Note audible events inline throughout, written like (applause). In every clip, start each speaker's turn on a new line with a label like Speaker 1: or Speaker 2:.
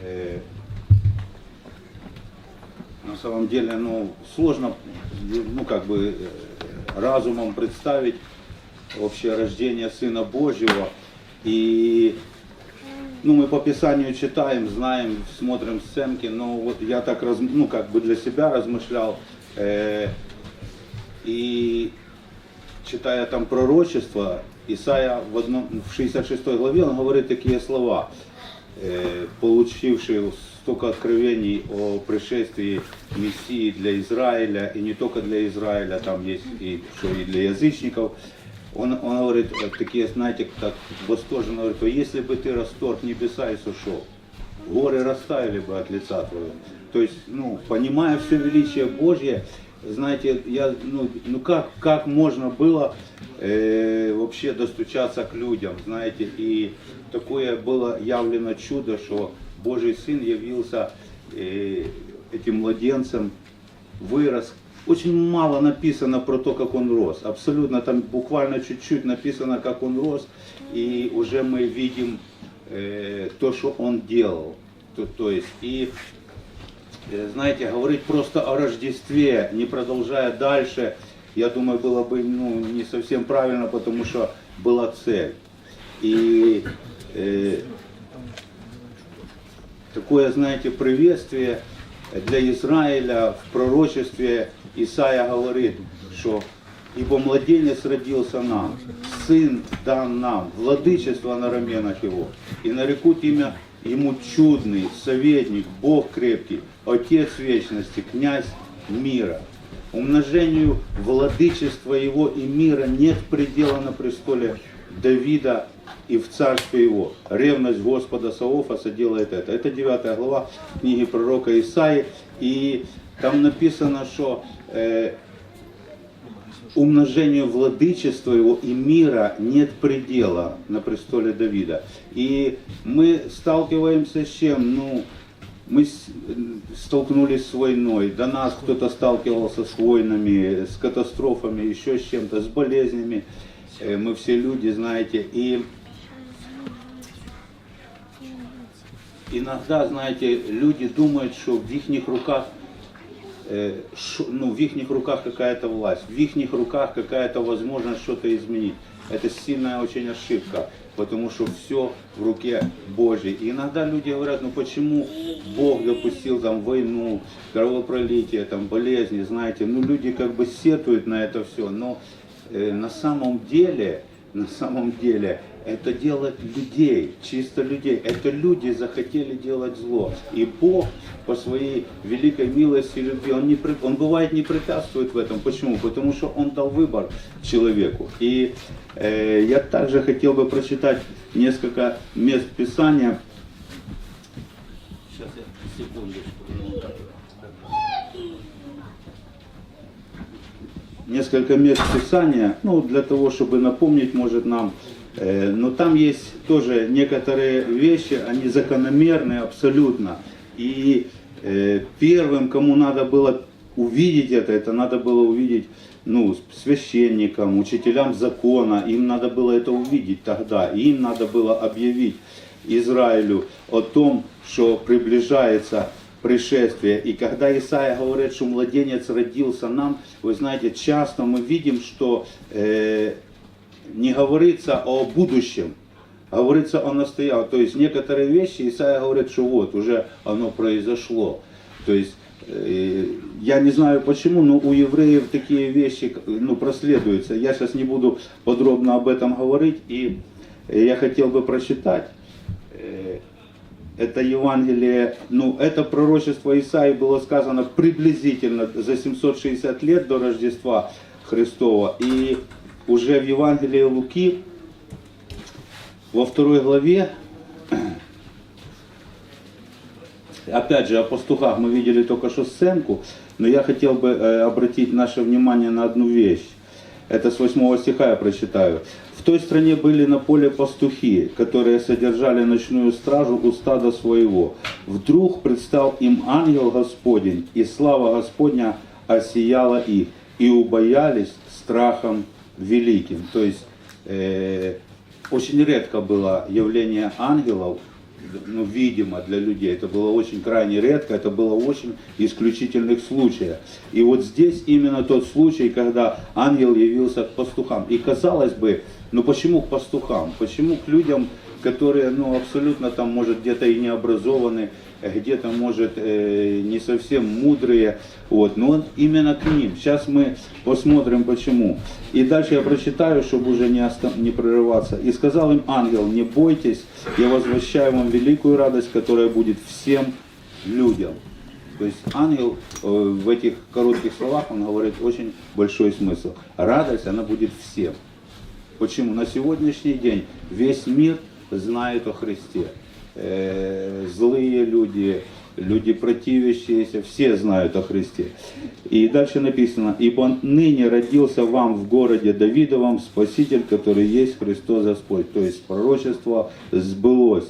Speaker 1: Э, на самом деле, ну, сложно, ну, как бы, э, разумом представить общее рождение Сына Божьего. И, ну, мы по Писанию читаем, знаем, смотрим сценки, но вот я так, раз, ну, как бы для себя размышлял, э, и читая там пророчество, Исаия в, одном, в 66 главе, он говорит такие слова, получивший столько откровений о пришествии Мессии для Израиля, и не только для Израиля, там есть и, что и для язычников. Он, он говорит э, такие, знаете, так восторженно говорит, «А если бы ты расторг небеса и сушел, горы растаяли бы от лица твоего. То есть, ну, понимая все величие Божье, знаете, я, ну, ну как, как можно было э, вообще достучаться к людям, знаете, и такое было явлено чудо, что Божий Сын явился э, этим младенцем, вырос. Очень мало написано про то, как он рос. Абсолютно там буквально чуть-чуть написано, как он рос, и уже мы видим э, то, что он делал. То, то есть, и знаете, говорить просто о Рождестве, не продолжая дальше, я думаю, было бы ну, не совсем правильно, потому что была цель. И э, такое, знаете, приветствие для Израиля в пророчестве Исаия говорит, что ибо младенец родился нам, сын дан нам, владычество на раменах его, и нарекут имя ему чудный, советник, Бог крепкий, Отец вечности, князь мира. Умножению владычества его и мира нет предела на престоле Давида и в царстве его. Ревность Господа Саофаса делает это. Это 9 глава книги пророка Исаи. И там написано, что э, умножению владычества его и мира нет предела на престоле Давида. И мы сталкиваемся с чем? Ну, мы столкнулись с войной, до нас кто-то сталкивался с войнами, с катастрофами, еще с чем-то, с болезнями. Э, мы все люди, знаете, и иногда, знаете, люди думают, что в их руках ну, в их руках какая-то власть, в их руках какая-то возможность что-то изменить. Это сильная очень ошибка потому что все в руке Божьей. И иногда люди говорят, ну почему Бог допустил там войну, кровопролитие, там болезни, знаете, ну люди как бы сетуют на это все, но э, на самом деле, на самом деле это делает людей, чисто людей. Это люди захотели делать зло. И Бог по своей великой милости и любви, Он, не, он бывает не препятствует в этом. Почему? Потому что Он дал выбор человеку. И э, я также хотел бы прочитать несколько мест Писания. Сейчас я секундочку. Несколько мест Писания, ну, для того, чтобы напомнить, может, нам, но там есть тоже некоторые вещи, они закономерные абсолютно. И э, первым, кому надо было увидеть это, это надо было увидеть ну, священникам, учителям закона, им надо было это увидеть тогда, им надо было объявить Израилю о том, что приближается пришествие. И когда Исаия говорит, что младенец родился нам, вы знаете, часто мы видим, что э, не говорится о будущем, говорится о настоящем. То есть некоторые вещи Исаия говорит, что вот, уже оно произошло. То есть э, я не знаю почему, но у евреев такие вещи ну, проследуются. Я сейчас не буду подробно об этом говорить, и я хотел бы прочитать. Э, это Евангелие, ну, это пророчество Исаии было сказано приблизительно за 760 лет до Рождества Христова. И уже в Евангелии Луки, во второй главе, опять же, о пастухах мы видели только что сценку, но я хотел бы э, обратить наше внимание на одну вещь. Это с 8 стиха я прочитаю. В той стране были на поле пастухи, которые содержали ночную стражу у стада своего. Вдруг предстал им ангел Господень, и слава Господня осияла их, и убоялись страхом великим. То есть э, очень редко было явление ангелов ну, видимо для людей. Это было очень крайне редко, это было очень исключительных случаев. И вот здесь именно тот случай, когда ангел явился к пастухам. И казалось бы, ну почему к пастухам? Почему к людям, которые ну, абсолютно там, может, где-то и не образованы, где-то, может, э, не совсем мудрые, вот, но он именно к ним. Сейчас мы посмотрим, почему. И дальше я прочитаю, чтобы уже не, оста- не прерываться. «И сказал им ангел, не бойтесь, я возвращаю вам великую радость, которая будет всем людям». То есть ангел э, в этих коротких словах, он говорит очень большой смысл. Радость, она будет всем. Почему? На сегодняшний день весь мир знает о Христе. Злые люди, люди противящиеся, все знают о Христе. И дальше написано, ибо ныне родился вам в городе Давидовом Спаситель, который есть Христос Господь. То есть пророчество сбылось.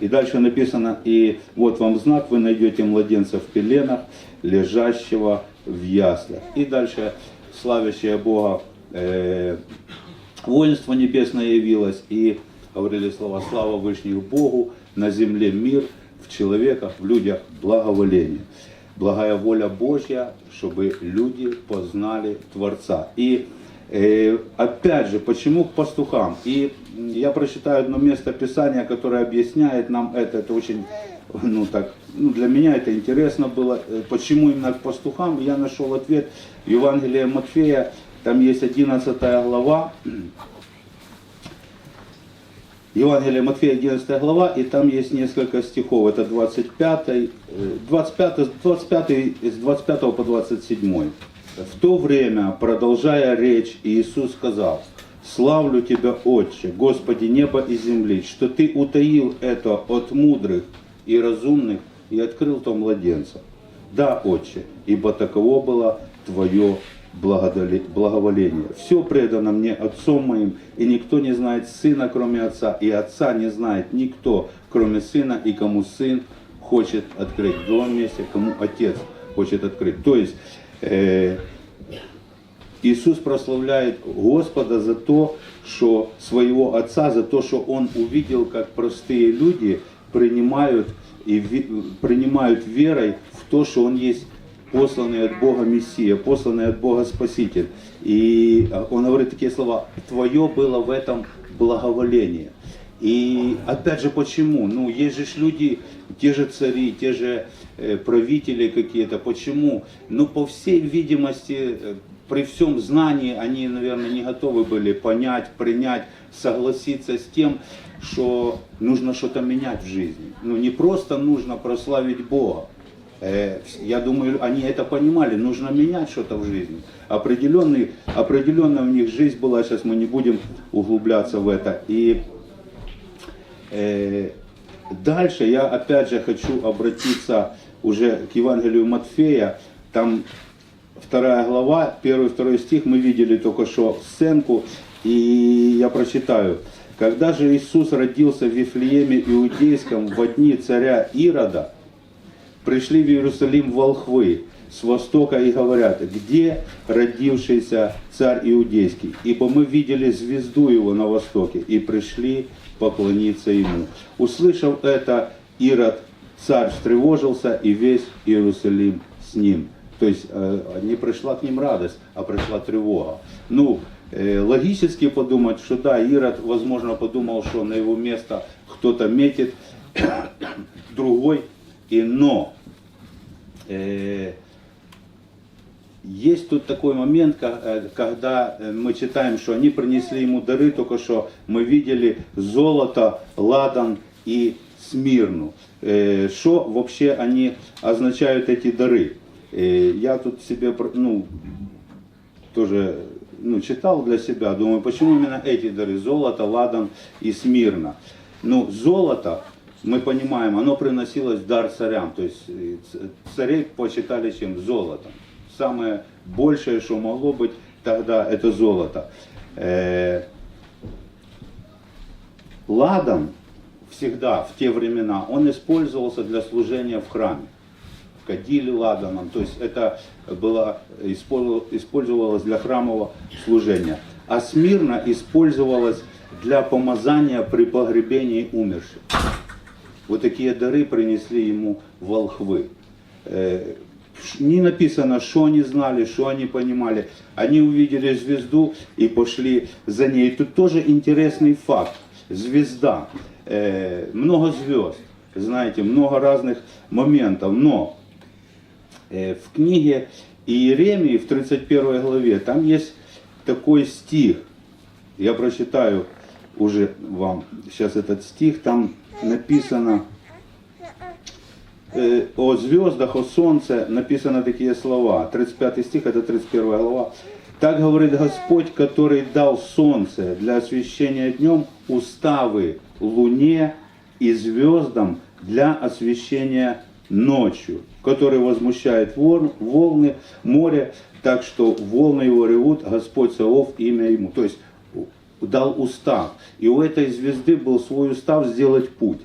Speaker 1: И дальше написано, и вот вам знак, вы найдете младенца в пеленах, лежащего в яслях. И дальше славящее Бога э, воинство небесное явилось, и говорили слова «Слава Вышних Богу, на земле мир, в человеках, в людях благоволение». Благая воля Божья, чтобы люди познали Творца. И э, опять же, почему к пастухам? И я прочитаю одно место Писания, которое объясняет нам это. Это очень, ну так, ну для меня это интересно было. Э, Почему именно к пастухам? Я нашел ответ в Евангелии Матфея. Там есть 11 глава. Евангелие Матфея 11 глава, и там есть несколько стихов. Это 25, э, 25, 25 с 25 по 27. В то время, продолжая речь, Иисус сказал, «Славлю Тебя, Отче, Господи неба и земли, что Ты утаил это от мудрых и разумных и открыл то младенца. Да, Отче, ибо таково было Твое благоволение. Все предано мне Отцом моим, и никто не знает Сына, кроме Отца, и Отца не знает никто, кроме Сына, и кому Сын хочет открыть. В другом месте, кому Отец хочет открыть. То есть, э, Иисус прославляет Господа за то, что своего Отца, за то, что Он увидел, как простые люди принимают, и ви- принимают верой в то, что Он есть посланный от Бога Мессия, посланный от Бога Спаситель. И Он говорит такие слова, «Твое было в этом благоволение». И опять же, почему? Ну, есть же люди, те же цари, те же э, правители какие-то. Почему? Ну, по всей видимости, э, при всем знании они, наверное, не готовы были понять, принять, согласиться с тем, что нужно что-то менять в жизни. Ну, не просто нужно прославить Бога. Э, Я думаю, они это понимали, нужно менять что-то в жизни. Определенный, определенно у них жизнь была, сейчас мы не будем углубляться в это. И Э, Дальше я опять же хочу обратиться уже к Евангелию Матфея. Там вторая глава, первый второй стих, мы видели только что сценку, и я прочитаю. Когда же Иисус родился в Вифлееме Иудейском в дни царя Ирода, пришли в Иерусалим волхвы с востока и говорят, где родившийся царь Иудейский? Ибо мы видели звезду его на востоке и пришли поклониться ему. Услышав это, Ирод, царь встревожился и весь Иерусалим с ним. То есть э, не пришла к ним радость, а пришла тревога. Ну, э, логически подумать, что да, Ирод, возможно, подумал, что на его место кто-то метит, (coughs) другой, и но есть тут такой момент, э, когда э, мы читаем, что они принесли ему дары, только что мы видели золото, ладан и смирну. Э, Что вообще они означают эти дары? Э, Я тут себе, ну, тоже ну, читал для себя, думаю, почему именно эти дары, золото, ладан и смирно. Ну, золото, мы понимаем, оно приносилось в дар царям, то есть э, царей почитали чем? Золотом. Самое большее, что могло быть тогда, это золото. Э, Ладан всегда, в те времена, он использовался для служения в храме кадили ладаном, то есть это было, использовалось для храмового служения. А смирно использовалось для помазания при погребении умерших. Вот такие дары принесли ему волхвы. Э, Не написано, что они знали, что они понимали. Они увидели звезду и пошли за ней. Тут тоже интересный факт. Звезда. Э, Много звезд. Знаете, много разных моментов. Но э, в книге Иеремии в 31 главе там есть такой стих. Я прочитаю уже вам сейчас этот стих. Там написано э, о звездах, о солнце написаны такие слова. 35 стих, это 31 глава. Так говорит Господь, который дал солнце для освещения днем, уставы луне и звездам для освещения ночью, который возмущает волны, море, так что волны его ревут, Господь Савов, имя ему. То есть дал устав. И у этой звезды был свой устав сделать путь.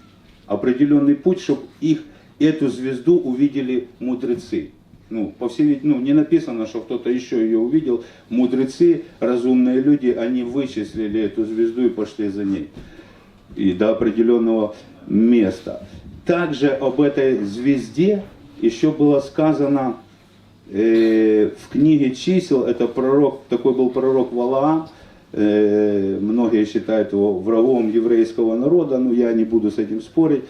Speaker 1: Определенный путь, чтобы их, эту звезду увидели мудрецы. Ну, по всей вид- ну, не написано, что кто-то еще ее увидел. Мудрецы, разумные люди, они вычислили эту звезду и пошли за ней. И до определенного места. Также об этой звезде еще было сказано э, в книге чисел, это пророк, такой был пророк Валаам, многие считают его врагом еврейского народа, но я не буду с этим спорить.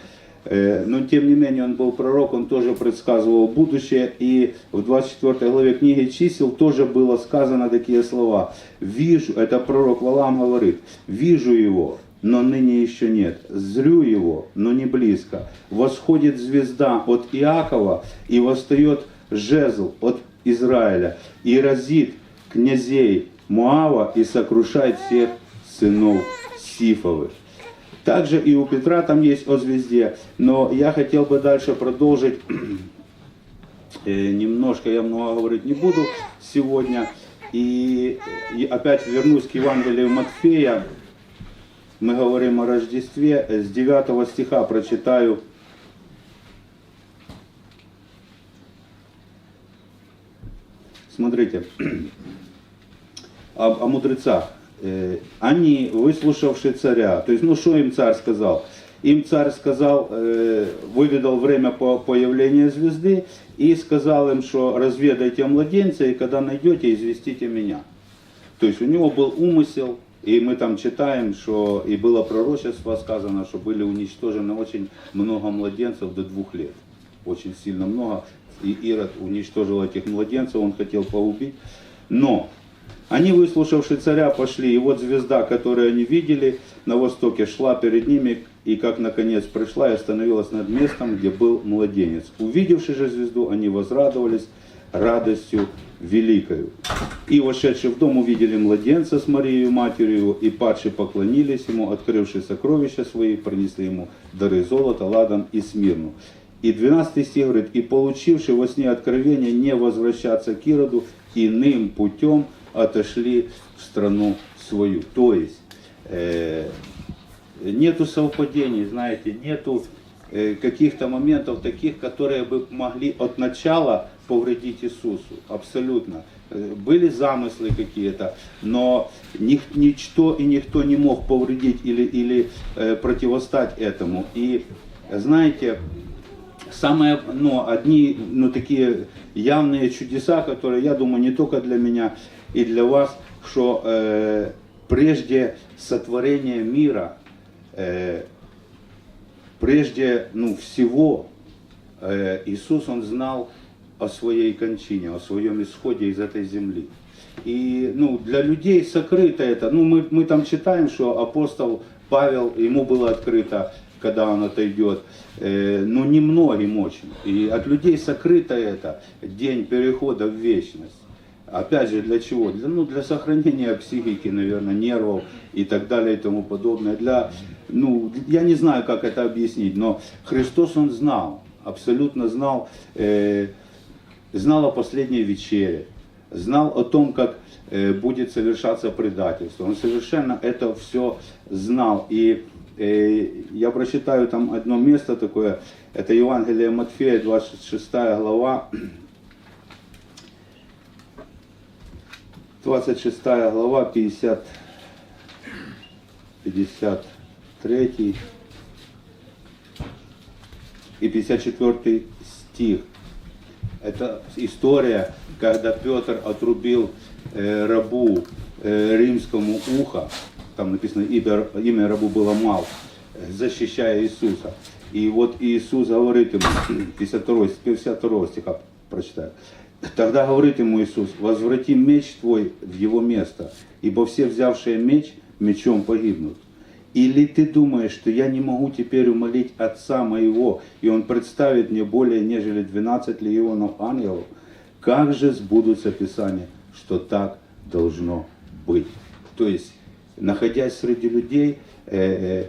Speaker 1: Э, Но тем не менее он был пророк, он тоже предсказывал будущее. И в 24 главе книги чисел тоже было сказано такие слова. Вижу, это пророк Валам говорит, вижу его, но ныне еще нет. Зрю его, но не близко. Восходит звезда от Иакова и восстает жезл от Израиля и разит князей Муава и сокрушает всех сынов Сифовых. Также и у Петра там есть о звезде, но я хотел бы дальше продолжить. (clears throat) Э, Немножко я много говорить не буду сегодня. И, и опять вернусь к Евангелию Матфея. Мы говорим о Рождестве. С 9 стиха прочитаю. Смотрите, (clears throat) о, о мудрецах. Э, Они, выслушавши царя, то есть, ну что им царь сказал? Им царь сказал, э, выведал время по появления звезды и сказал им, что разведайте младенца, и когда найдете, известите меня. То есть у него был умысел, и мы там читаем, что и было пророчество сказано, что были уничтожены очень много младенцев до двух лет. Очень сильно много. И Ирод уничтожил этих младенцев, он хотел поубить. Но они, выслушавши царя, пошли, и вот звезда, которую они видели на востоке, шла перед ними, и как наконец пришла и остановилась над местом, где был младенец. Увидевши же звезду, они возрадовались радостью великою. И, вошедшие в дом, увидели младенца с Марией, матерью его, и падшие поклонились ему, открывши сокровища свои, принесли ему дары золота, ладан и смирну. И 12 стих говорит, и получивши во сне откровение не возвращаться к Ироду, иным путем отошли в страну свою. То есть, э, нету совпадений, знаете, нету э, каких-то моментов таких, которые бы могли от начала повредить Иисусу. Абсолютно. Э, Были замыслы какие-то, но ник- ничто и никто не мог повредить или, или э, противостать этому. И знаете, самые, ну, одни, ну, такие явные чудеса, которые, я думаю, не только для меня и для вас, что э, прежде сотворения мира, э, прежде, ну, всего, э, Иисус, Он знал о своей кончине, о своем исходе из этой земли. И ну, для людей сокрыто это. Ну, мы, мы там читаем, что апостол Павел, ему было открыто, когда он отойдет. Э, ну, немногим очень. И от людей сокрыто это, день перехода в вечность. Опять же, для чего? Для, ну, для сохранения психики, наверное, нервов и так далее и тому подобное. Для, ну, я не знаю, как это объяснить, но Христос, Он знал, абсолютно знал, э, знал о последней вечере, знал о том, как э, будет совершаться предательство. Он совершенно это все знал. И я прочитаю там одно место такое, это Евангелие Матфея, 26 глава, 26 глава, 50, 53 и 54 стих. Это история, когда Петр отрубил э, рабу э, римскому ухо, там написано имя, рабу было Мал, защищая Иисуса. И вот Иисус говорит ему, 52, 52 стиха прочитаю. Тогда говорит ему Иисус, возврати меч твой в его место, ибо все взявшие меч мечом погибнут. Или ты думаешь, что я не могу теперь умолить Отца моего, и Он представит мне более нежели 12 легионов ангелов? Как же сбудутся Писания, что так должно быть? То есть, находясь среди людей, э, э,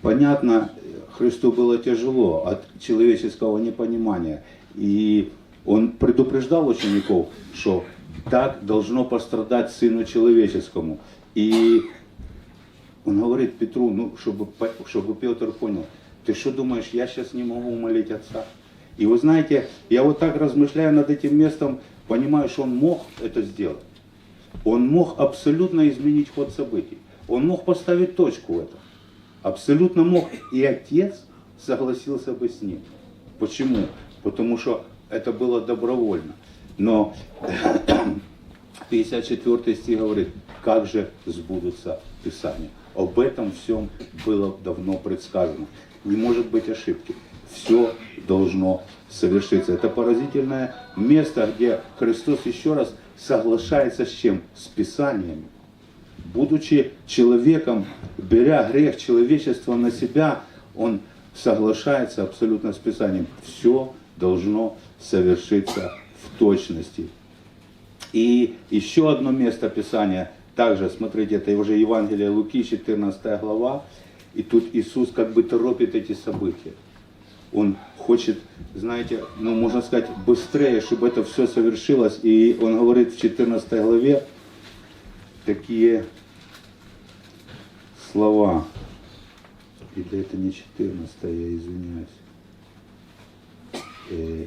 Speaker 1: понятно, Христу было тяжело от человеческого непонимания. И Он предупреждал учеников, что так должно пострадать Сыну Человеческому. И он говорит Петру, ну, чтобы, чтобы Петр понял, ты что думаешь, я сейчас не могу умолить отца? И вы знаете, я вот так размышляю над этим местом, понимаю, что он мог это сделать. Он мог абсолютно изменить ход событий. Он мог поставить точку в этом. Абсолютно мог. И отец согласился бы с ним. Почему? Потому что это было добровольно. Но (clears throat) 54 стих говорит, как же сбудутся Писания. Об этом всем было давно предсказано. Не может быть ошибки. Все должно совершиться. Это поразительное место, где Христос еще раз соглашается с чем? С Писаниями. Будучи человеком, беря грех человечества на себя, он соглашается абсолютно с Писанием. Все должно совершиться в точности. И еще одно место Писания, также, смотрите, это уже Евангелие Луки, 14 глава, и тут Иисус как бы торопит эти события. Он хочет, знаете, ну, можно сказать, быстрее, чтобы это все совершилось. И он говорит в 14 главе такие слова. Или это не 14, я извиняюсь. Э,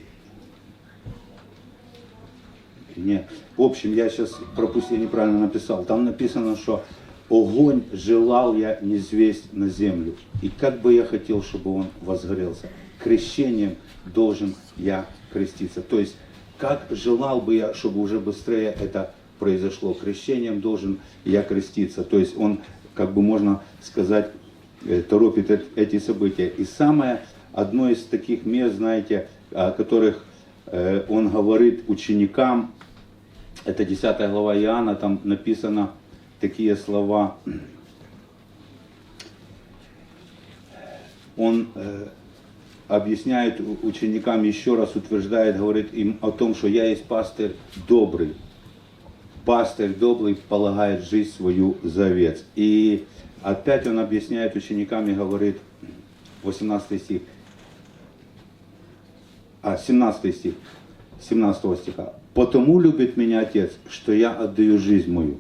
Speaker 1: не. В общем, я сейчас пропустил, неправильно написал. Там написано, что огонь желал я не звесть на землю. И как бы я хотел, чтобы он возгорелся. Крещением должен я креститься. То есть, как желал бы я, чтобы уже быстрее это произошло. Крещением должен я креститься. То есть, он, как бы можно сказать, э, торопит эт- эти события. И самое, одно из таких мест, знаете, о которых э, он говорит ученикам, это 10 глава Иоанна, там написано такие слова. Он э, объясняет ученикам еще раз, утверждает, говорит им о том, что я есть пастырь добрый. Пастырь добрый полагает жизнь свою за овец. И опять он объясняет ученикам и говорит, 18 стих, а, 17 стих, 17 стиха. «Потому любит меня Отец, что я отдаю жизнь мою,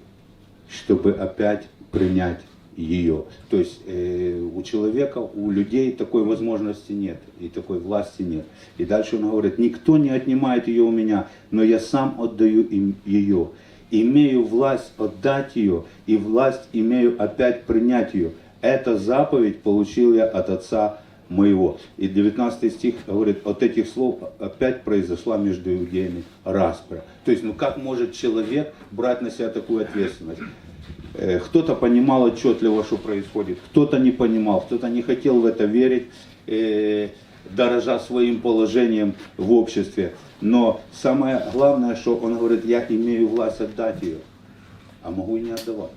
Speaker 1: чтобы опять принять ее». То есть э, у человека, у людей такой возможности нет, и такой власти нет. И дальше он говорит, «Никто не отнимает ее у меня, но я сам отдаю им ее. Имею власть отдать ее, и власть имею опять принять ее. Эта заповедь получил я от Отца моего. И 19 стих говорит, от этих слов опять произошла между иудеями распря. То есть, ну как может человек брать на себя такую ответственность? Э, Кто-то понимал отчетливо, что происходит, кто-то не понимал, кто-то не хотел в это верить, э, дорожа своим положением в обществе. Но самое главное, что он говорит, я имею власть отдать ее, а могу и не отдавать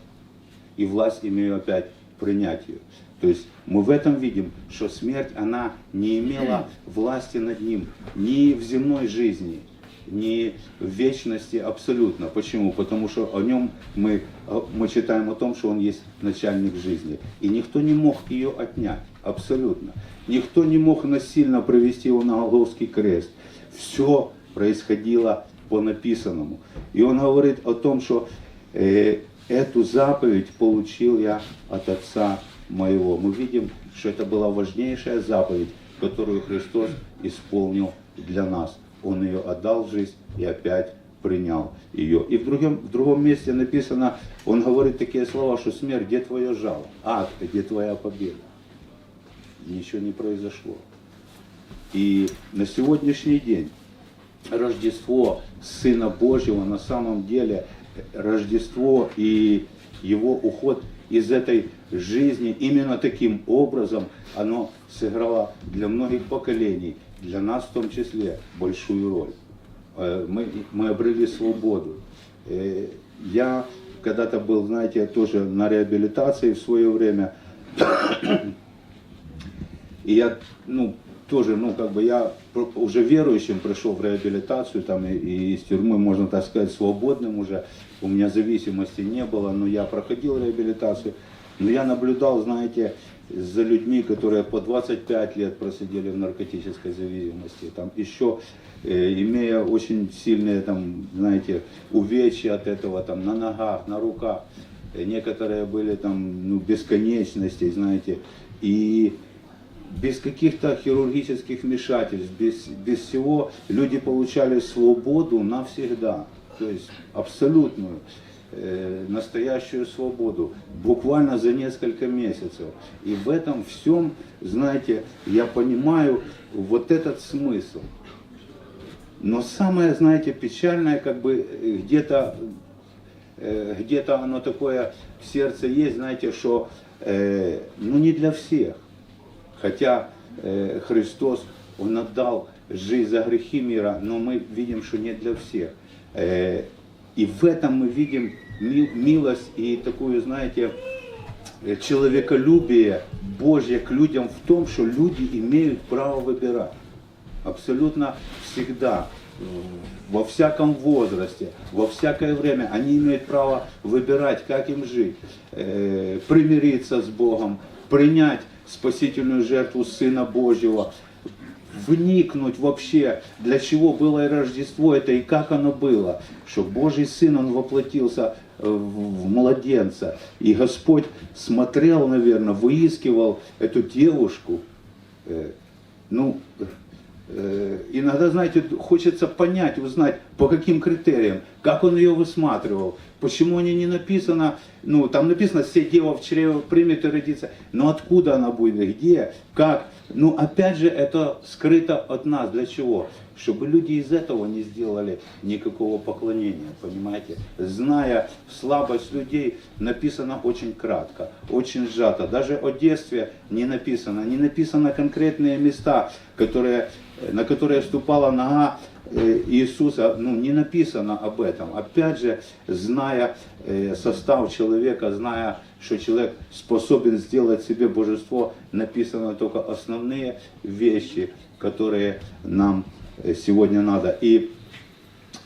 Speaker 1: и власть имею опять принять ее. То есть мы в этом видим, что смерть, она не имела власти над ним ни в земной жизни, ни в вечности абсолютно. Почему? Потому что о нем мы, мы читаем о том, что он есть начальник жизни. И никто не мог ее отнять, абсолютно. Никто не мог насильно провести его на Голговский крест. Все происходило по написанному. И он говорит о том, что э, эту заповедь получил я от Отца моего. Мы видим, что это была важнейшая заповедь, которую Христос исполнил для нас. Он ее отдал в жизнь и опять принял ее. И в другом, в другом месте написано, он говорит такие слова, что смерть, где твое жало? Ад, где твоя победа? Ничего не произошло. И на сегодняшний день Рождество Сына Божьего на самом деле Рождество и его уход из этой жизни именно таким образом оно сыграло для многих поколений, для нас в том числе, большую роль. Э, Мы, мы обрели свободу. Э, Я когда-то был, знаете, тоже на реабилитации в свое время. И я, ну, тоже, ну, как бы я уже верующим пришел в реабилитацию, там, и, и из тюрьмы, можно так сказать, свободным уже. У меня зависимости не было, но я проходил реабилитацию. Но я наблюдал, знаете, за людьми, которые по 25 лет просидели в наркотической зависимости, там еще э, имея очень сильные, там, знаете, увечья от этого, там, на ногах, на руках. Э, Некоторые были там, ну, бесконечностей, знаете, и без каких-то хирургических вмешательств, без, без всего люди получали свободу навсегда, то есть абсолютную, настоящую свободу, буквально за несколько месяцев. И в этом всем, знаете, я понимаю вот этот смысл. Но самое, знаете, печальное, как бы э, где-то э, где-то оно такое в сердце есть, знаете, что э, ну не для всех. Хотя э, Христос, Он отдал жизнь за грехи мира, но мы видим, что не для всех. Э, и в этом мы видим ми- милость и такую, знаете, э, человеколюбие Божье к людям в том, что люди имеют право выбирать. Абсолютно всегда, э, во всяком возрасте, во всякое время, они имеют право выбирать, как им жить, э, примириться с Богом, принять спасительную жертву Сына Божьего, вникнуть вообще, для чего было и Рождество это, и как оно было, что Божий Сын, Он воплотился э, в младенца, и Господь смотрел, наверное, выискивал эту девушку, э, ну, иногда, знаете, хочется понять, узнать, по каким критериям, как он ее высматривал, почему они не написано, ну, там написано, все дева в чреве примет и родится, но откуда она будет, где, как, ну, опять же, это скрыто от нас, для чего? Чтобы люди из этого не сделали никакого поклонения, понимаете? Зная слабость людей, написано очень кратко, очень сжато. Даже о детстве не написано, не написано конкретные места, которые, на которые ступала нога э, Иисуса, ну, не написано об этом. Опять же, зная э, состав человека, зная, что человек способен сделать себе божество, написано только основные вещи, которые нам сегодня надо. И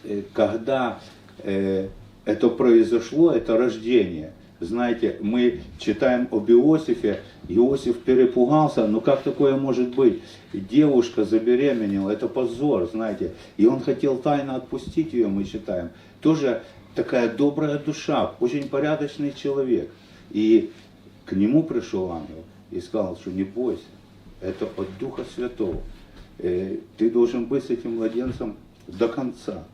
Speaker 1: э, когда э, это произошло, это рождение, знаете, мы читаем об Иосифе, Иосиф перепугался, ну как такое может быть? Девушка забеременела, это позор, знаете. И он хотел тайно отпустить ее, мы читаем. Тоже такая добрая душа, очень порядочный человек. И к нему пришел ангел и сказал, что не бойся, это от Духа Святого. Э, Ты должен быть с этим младенцем до конца.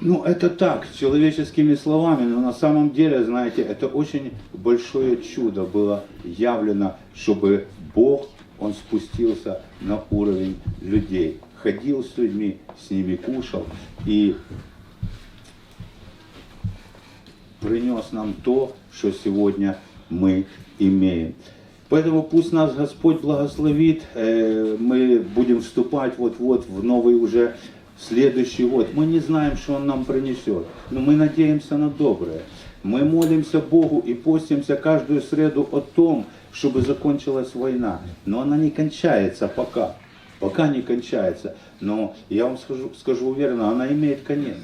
Speaker 1: Ну, это так, человеческими словами, но на самом деле, знаете, это очень большое чудо было явлено, чтобы Бог, Он спустился на уровень людей, ходил с людьми, с ними кушал и принес нам то, что сегодня мы имеем. Поэтому пусть нас Господь благословит, э, мы будем вступать вот-вот в новый уже следующий год. Мы не знаем, что Он нам принесет, но мы надеемся на доброе. Мы молимся Богу и постимся каждую среду о том, чтобы закончилась война. Но она не кончается пока. Пока не кончается. Но я вам скажу, скажу уверенно, она имеет конец.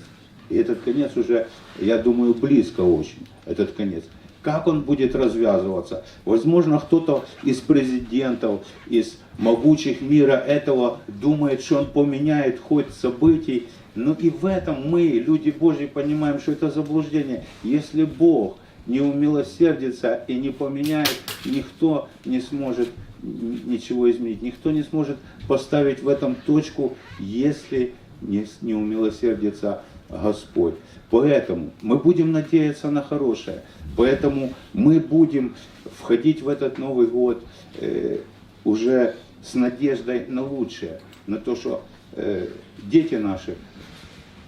Speaker 1: И этот конец уже, я думаю, близко очень, этот конец. Как он будет развязываться? Возможно, кто-то из президентов, из могучих мира этого думает, что он поменяет ход событий. Но и в этом мы, люди Божьи, понимаем, что это заблуждение. Если Бог не умилосердится и не поменяет, никто не сможет ничего изменить. Никто не сможет поставить в этом точку, если не, не умилосердится Господь. Поэтому мы будем надеяться на хорошее. Поэтому мы будем входить в этот Новый год э, уже с надеждой на лучшее, на то, что э, дети наши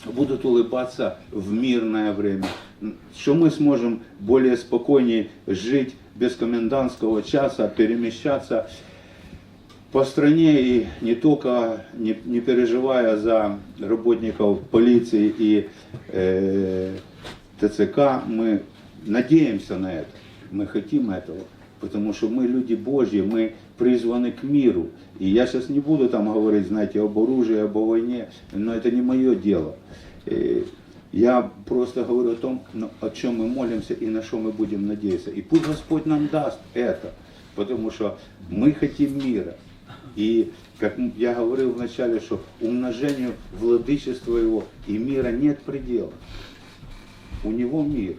Speaker 1: будут улыбаться в мирное время, что мы сможем более спокойнее жить без комендантского часа, перемещаться по стране и не только не, не переживая за работников полиции и э, ТЦК, мы надеемся на это, мы хотим этого, потому что мы люди Божьи, мы призваны к миру. И я сейчас не буду там говорить, знаете, об оружии, об войне, но это не мое дело. Э, Я просто говорю о том, ну, о чем мы молимся и на что мы будем надеяться. И пусть Господь нам даст это, потому что мы хотим мира. И, как я говорил вначале, что умножению владычества Его и мира нет предела. У Него мир,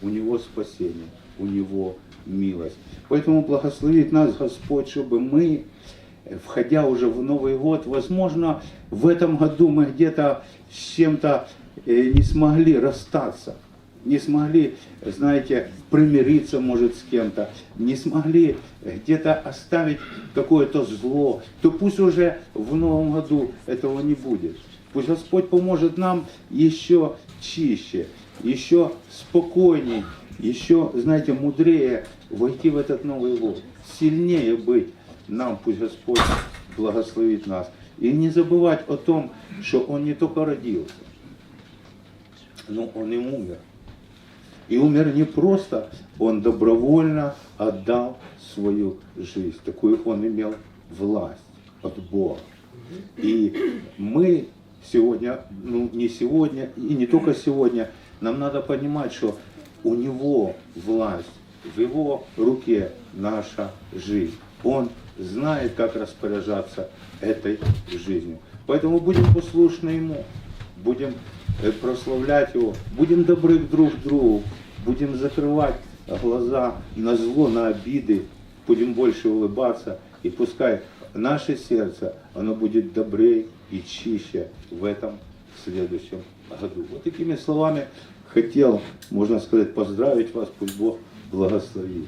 Speaker 1: у Него спасение, у Него милость. Поэтому благословит нас Господь, чтобы мы, входя уже в Новый год, возможно, в этом году мы где-то с чем-то э, не смогли расстаться, не смогли, знаете, примириться, может, с кем-то, не смогли где-то оставить какое-то зло, то пусть уже в новом году этого не будет. Пусть Господь поможет нам еще чище, еще спокойней, еще, знаете, мудрее войти в этот Новый год, сильнее быть нам, пусть Господь благословит нас. И не забывать о том, что Он не только родился, но Он и умер. И умер не просто, Он добровольно отдал свою жизнь. Такую Он имел власть от Бога. И мы сегодня, ну не сегодня, и не только сегодня, нам надо понимать, что у Него власть, в Его руке наша жизнь. Он знает, как распоряжаться этой жизнью. Поэтому будем послушны Ему, будем э, прославлять Его, будем добры друг к другу, будем закрывать глаза на зло, на обиды, будем больше улыбаться, и пускай наше сердце, оно будет добрее и чище в этом следующем году. Вот такими словами хотел, можно сказать, поздравить вас, пусть Бог благословит.